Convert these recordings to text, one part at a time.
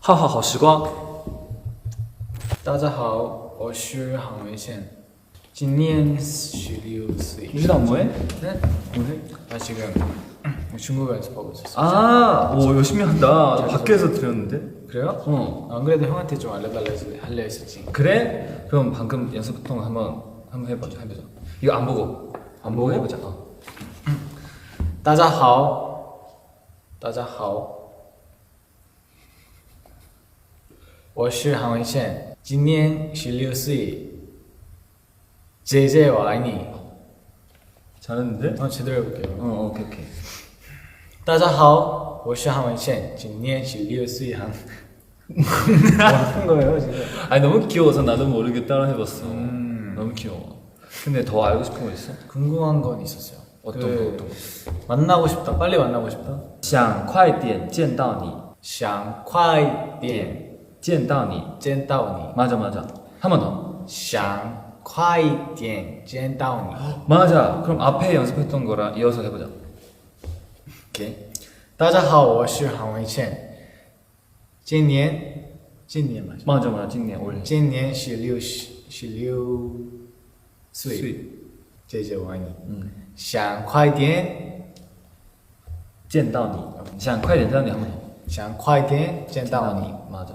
浩浩好时光，大家好，我是韩文宪，今年十六岁。 유진아 뭐해? 네? 뭐해? 나 지금 중국어 연습하고 있었어. 아, 오 열심히 한다. 나 밖에서 들었는데. 그래요? 어. 안 그래도 형한테 좀 알려달라 해서 하려 했었지. 그래? 그럼 방금 연습했던 거 한번 한번 해보자. 해보자. 이거 안 보고 안 보고 해보자. 어. 大家好，大家好， 我是韩文宪，今年十六岁。姐姐我爱你。 잘했는데? 어 제대로 해볼게요. 어, 오케이 오케이. 大家好，我是韩文宪，今年十六岁韩。뭐 하는 거예요 지금? 아니 너무 귀여워서 나도 모르게 따라 해봤어. 너무 귀여워. 근데 더 알고 싶은 거 있어? 궁금한 건 있었어요. 어떤 그 거, 어떤 거? 만나고 싶다. 빨리 만나고 싶다. 想快点见到你,想快点 见到你.见到你。 맞아 맞아. 한 번 더. 想快点见到你。 맞아. 그럼 앞에 연습했던 거랑 이어서 해보자. OK，大家好，我是韩文倩，今年今年嘛， 맞아 맞아. 今年 올해. 今年十六十十六岁， 수입. 姐姐我爱你。 음. 想快点，见到你. 想快点见到你 한 번 더. 想快点见到你。 맞아.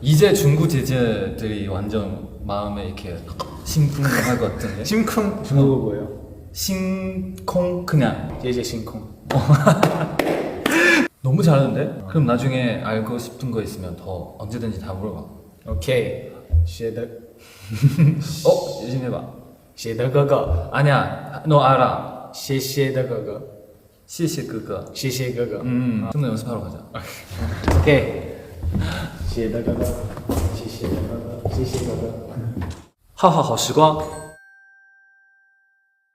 이제 중국 제재들이 완전 마음에 이렇게 심쿵할 것 같은데. 심쿵 중국어 뭐예요? 심쿵 그냥. 姐姐星空。 너무 잘하는데? 그럼 나중에 알고 싶은 거 있으면 더 언제든지 다 물어봐. OK，写的 어? 열심히 해봐. 写的哥哥， 아니야. 너 알아. 谢谢的哥哥， 시시 그거. 谢谢哥哥。 음. 좀 더 연습하러 가자. 谢谢大哥哥，谢谢大哥哥，谢谢大哥。浩浩好时光。